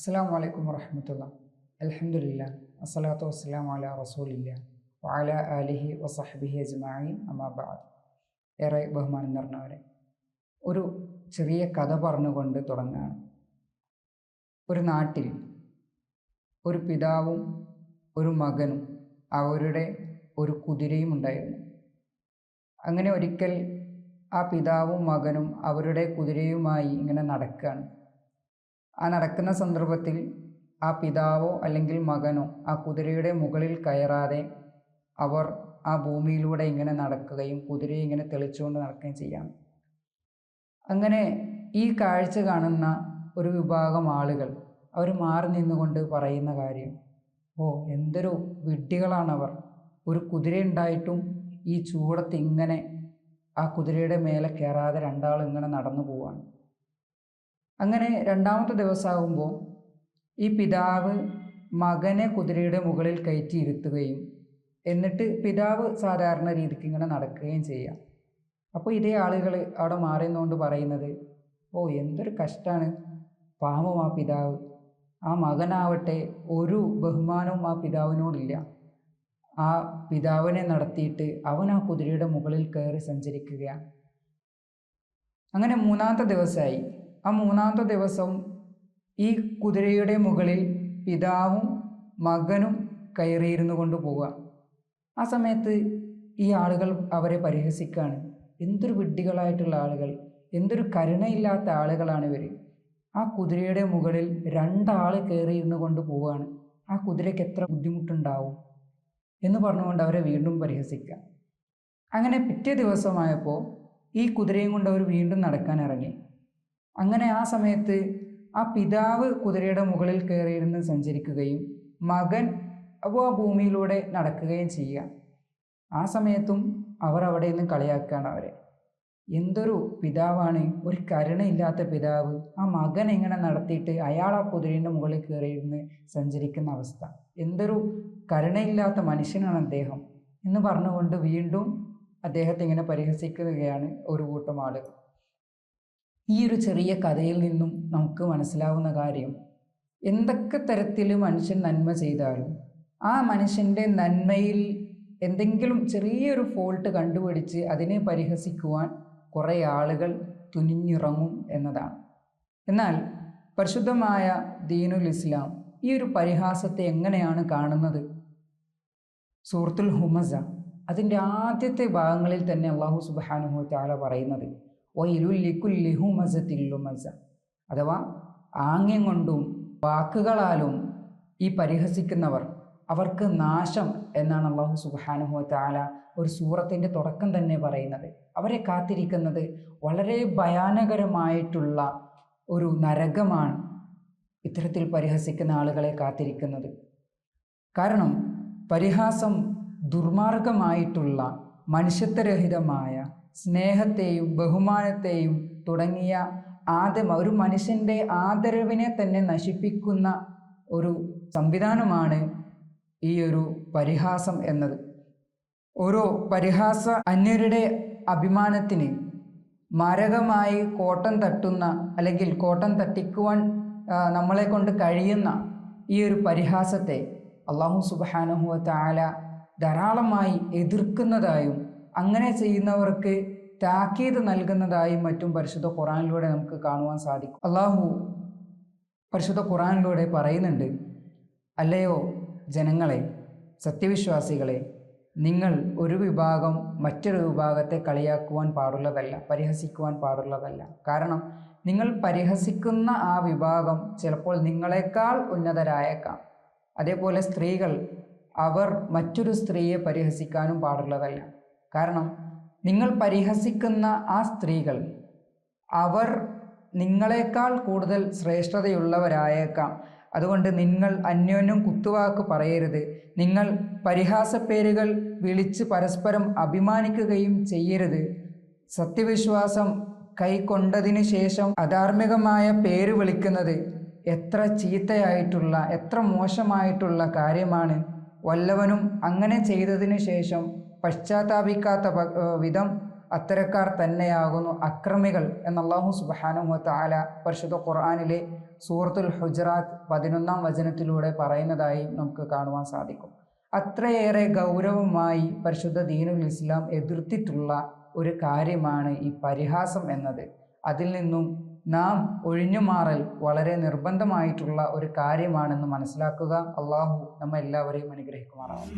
അസ്സാം വലൈക്കും വർഹമത്തുള്ള അലഹമുല്ല അസ്സലാത്തു വസ്സലാം അല റസൂലില്ല. വാല അലിഹി വസഹബിഹി അജ്മായി അമാബാദ് ഏറെ ബഹുമാനം നിറഞ്ഞവരെ ഒരു ചെറിയ കഥ പറഞ്ഞുകൊണ്ട് തുടങ്ങുകയാണ് ഒരു നാട്ടിൽ ഒരു പിതാവും ഒരു മകനും അവരുടെ ഒരു കുതിരയും ഉണ്ടായിരുന്നു. അങ്ങനെ ഒരിക്കൽ ആ പിതാവും മകനും അവരുടെ കുതിരയുമായി ഇങ്ങനെ നടക്കുകയാണ് ആ നടക്കുന്ന സന്ദർഭത്തിൽ ആ പിതാവോ അല്ലെങ്കിൽ മകനോ ആ കുതിരയുടെ മുകളിൽ കയറാതെ അവർ ആ ഭൂമിയിലൂടെ ഇങ്ങനെ നടക്കുകയും കുതിരയെ ഇങ്ങനെ തെളിച്ചുകൊണ്ട് നടക്കുകയും ചെയ്യാം. അങ്ങനെ ഈ കാഴ്ച കാണുന്ന ഒരു വിഭാഗം ആളുകൾ അവർ മാറി നിന്നുകൊണ്ട് പറയുന്ന കാര്യം ഓ എന്തൊരു വിഡ്ഢികളാണവർ. ഒരു കുതിര ഉണ്ടായിട്ടും ഈ ചൂടത്ത് ഇങ്ങനെ ആ കുതിരയുടെ മേലെ കയറാതെ രണ്ടാൾ ഇങ്ങനെ നടന്നു പോവാണ്. അങ്ങനെ രണ്ടാമത്തെ ദിവസമാകുമ്പോൾ ഈ പിതാവ് മകനെ കുതിരയുടെ മുകളിൽ കയറ്റി ഇരുത്തുകയും എന്നിട്ട് പിതാവ് സാധാരണ രീതിക്ക് ഇങ്ങനെ നടക്കുകയും ചെയ്യാം അപ്പോൾ ഇതേ ആളുകൾ അവിടെ മാറിയെന്നുകൊണ്ട് പറയുന്നത് ഓ എന്തൊരു കഷ്ടമാണ് പാവം ആ പിതാവ്. ആ മകനാവട്ടെ ഒരു ബഹുമാനവും ആ പിതാവിനോടില്ല. ആ പിതാവിനെ നടത്തിയിട്ട് അവൻ ആ കുതിരയുടെ മുകളിൽ കയറി സഞ്ചരിക്കുകയാണ്. അങ്ങനെ മൂന്നാമത്തെ ദിവസമായി. ആ മൂന്നാമത്തെ ദിവസം ഈ കുതിരയുടെ മുകളിൽ പിതാവും മകനും കയറിയിരുന്നു കൊണ്ട് പോവുക. ആ സമയത്ത് ഈ ആളുകൾ അവരെ പരിഹസിക്കുകയാണ് എന്തൊരു വിഡ്ഢികളായിട്ടുള്ള ആളുകൾ. എന്തൊരു കരുണയില്ലാത്ത ആളുകളാണ് ഇവർ ആ കുതിരയുടെ മുകളിൽ രണ്ടാൾ കയറിയിരുന്നു കൊണ്ട് പോവുകയാണ്. ആ കുതിരയ്ക്ക് എത്ര ബുദ്ധിമുട്ടുണ്ടാവും എന്ന് പറഞ്ഞുകൊണ്ട് അവരെ വീണ്ടും പരിഹസിക്കുക. അങ്ങനെ പിറ്റേ ദിവസമായപ്പോൾ ഈ കുതിരയും കൊണ്ട് അവർ വീണ്ടും നടക്കാൻ ഇറങ്ങി. അങ്ങനെ ആ സമയത്ത് ആ പിതാവ് കുതിരയുടെ മുകളിൽ കയറിയിരുന്ന് സഞ്ചരിക്കുകയും മകൻ അപ്പോൾ ആ ഭൂമിയിലൂടെ നടക്കുകയും ചെയ്യുക. ആ സമയത്തും അവർ അവിടെ നിന്ന് കളിയാക്കുകയാണ് അവരെ. എന്തൊരു പിതാവാണ്. ഒരു കരുണയില്ലാത്ത പിതാവ്. ആ മകൻ എങ്ങനെ നടത്തിയിട്ട് അയാൾ ആ കുതിരയുടെ മുകളിൽ കയറിയിരുന്ന് സഞ്ചരിക്കുന്ന അവസ്ഥ. എന്തൊരു കരുണയില്ലാത്ത മനുഷ്യനാണ് അദ്ദേഹം. എന്ന് പറഞ്ഞുകൊണ്ട് വീണ്ടും അദ്ദേഹത്തെ ഇങ്ങനെ പരിഹസിക്കുകയാണ് ഒരു കൂട്ടം ആളുകൾ. ഈ ഒരു ചെറിയ കഥയിൽ നിന്നും നമുക്ക് മനസ്സിലാവുന്ന കാര്യം എന്തൊക്കെ തരത്തിൽ മനുഷ്യൻ നന്മ ചെയ്താലും ആ മനുഷ്യന്റെ നന്മയിൽ എന്തെങ്കിലും ചെറിയൊരു ഫോൾട്ട് കണ്ടുപിടിച്ച് അതിനെ പരിഹസിക്കുവാൻ കുറേ ആളുകൾ തുനിഞ്ഞിറങ്ങും എന്നതാണ്. എന്നാൽ പരിശുദ്ധമായ ദീനുൽ ഇസ്ലാം ഈ ഒരു പരിഹാസത്തെ എങ്ങനെയാണ് കാണുന്നത്? സൂറത്തുൽ ഹുമസ അതിന്റെ ആദ്യത്തെ ഭാഗങ്ങളിൽ തന്നെ അള്ളാഹു സുബാനുഹു താല പറയുന്നത് വൈലുല്ലിക്കുല്ലി ഹുമസത്തില്ലുമസ അഥവാ ആംഗ്യം കൊണ്ടും വാക്കുകളാലും ഈ പരിഹസിക്കുന്നവർ അവർക്ക് നാശം എന്നാണ് അള്ളാഹു സുബാനുഹു ഒരു സൂറത്തിന്റെ തുടക്കം തന്നെ പറയുന്നത്. അവരെ കാത്തിരിക്കുന്നത് വളരെ ഭയാനകരമായിട്ടുള്ള ഒരു നരകമാണ് ഇത്തരത്തിൽ പരിഹസിക്കുന്ന ആളുകളെ കാത്തിരിക്കുന്നത്. കാരണം പരിഹാസം ദുർമാർഗമായിട്ടുള്ള മനുഷ്യത്വരഹിതമായ സ്നേഹത്തെയും ബഹുമാനത്തെയും തുടങ്ങിയ ആദം ഒരു മനുഷ്യന്റെ ആദരവിനെ തന്നെ നശിപ്പിക്കുന്ന ഒരു സംവിധാനമാണ് ഈ ഒരു പരിഹാസം എന്നത്. ഓരോ പരിഹാസ അന്യരുടെ അഭിമാനത്തിന് മാരകമായി കോട്ടം തട്ടുന്ന അല്ലെങ്കിൽ കോട്ടം തട്ടിക്കുവാൻ നമ്മളെ കൊണ്ട് കഴിയുന്ന ഈ ഒരു പരിഹാസത്തെ അള്ളാഹു സുബാനുഹുവ താല ധാരാളമായി എതിർക്കുന്നതായും അങ്ങനെ ചെയ്യുന്നവർക്ക് താക്കീത് നൽകുന്നതായും മറ്റും പരിശുദ്ധ ഖുറാനിലൂടെ നമുക്ക് കാണുവാൻ സാധിക്കും. അള്ളാഹു പരിശുദ്ധ ഖുറാനിലൂടെ പറയുന്നുണ്ട് അല്ലയോ ജനങ്ങളെ സത്യവിശ്വാസികളെ നിങ്ങൾ ഒരു വിഭാഗം മറ്റൊരു വിഭാഗത്തെ കളിയാക്കുവാൻ പാടുള്ളതല്ല പരിഹസിക്കുവാൻ പാടുള്ളതല്ല. കാരണം നിങ്ങൾ പരിഹസിക്കുന്ന ആ വിഭാഗം ചിലപ്പോൾ നിങ്ങളെക്കാൾ ഉന്നതരായേക്കാം. അതേപോലെ സ്ത്രീകൾ അവർ മറ്റൊരു സ്ത്രീയെ പരിഹസിക്കാനും പാടുള്ളതല്ല. കാരണം നിങ്ങൾ പരിഹസിക്കുന്ന ആ സ്ത്രീകൾ അവർ നിങ്ങളെക്കാൾ കൂടുതൽ ശ്രേഷ്ഠതയുള്ളവരായേക്കാം. അതുകൊണ്ട് നിങ്ങൾ അന്യോന്യം കുത്തുവാക്ക് പറയരുത്. നിങ്ങൾ പരിഹാസപ്പേരുകൾ വിളിച്ച് പരസ്പരം അഭിമാനിക്കുകയും ചെയ്യരുത്. സത്യവിശ്വാസം കൈക്കൊണ്ടതിന് ശേഷം അധാർമികമായ പേര് വിളിക്കുന്നത് എത്ര ചീത്തയായിട്ടുള്ള എത്ര മോശമായിട്ടുള്ള കാര്യമാണ്. വല്ലവനും അങ്ങനെ ചെയ്തതിനു ശേഷം പശ്ചാത്താപിക്കാത്ത വിധം അത്തരക്കാർ തന്നെയാകുന്നു അക്രമികൾ എന്ന് അള്ളാഹു സുബാനുഹു താല പരിശുദ്ധ ഖുർആാനിലെ സൂറത്തുൽ ഹുജറാത്ത് പതിനൊന്നാം വചനത്തിലൂടെ പറയുന്നതായി നമുക്ക് കാണുവാൻ സാധിക്കും. അത്രയേറെ ഗൗരവമായി പരിശുദ്ധ ദീനുൽ ഇസ്ലാം എതിർത്തിട്ടുള്ള ഒരു കാര്യമാണ് ഈ പരിഹാസം എന്നത്. അതിൽ നിന്നും നാം ഒഴിഞ്ഞു മാറൽ വളരെ നിർബന്ധമായിട്ടുള്ള ഒരു കാര്യമാണെന്ന് മനസ്സിലാക്കുക. അള്ളാഹു നമ്മ എല്ലാവരെയും അനുഗ്രഹിക്കുമാറാവും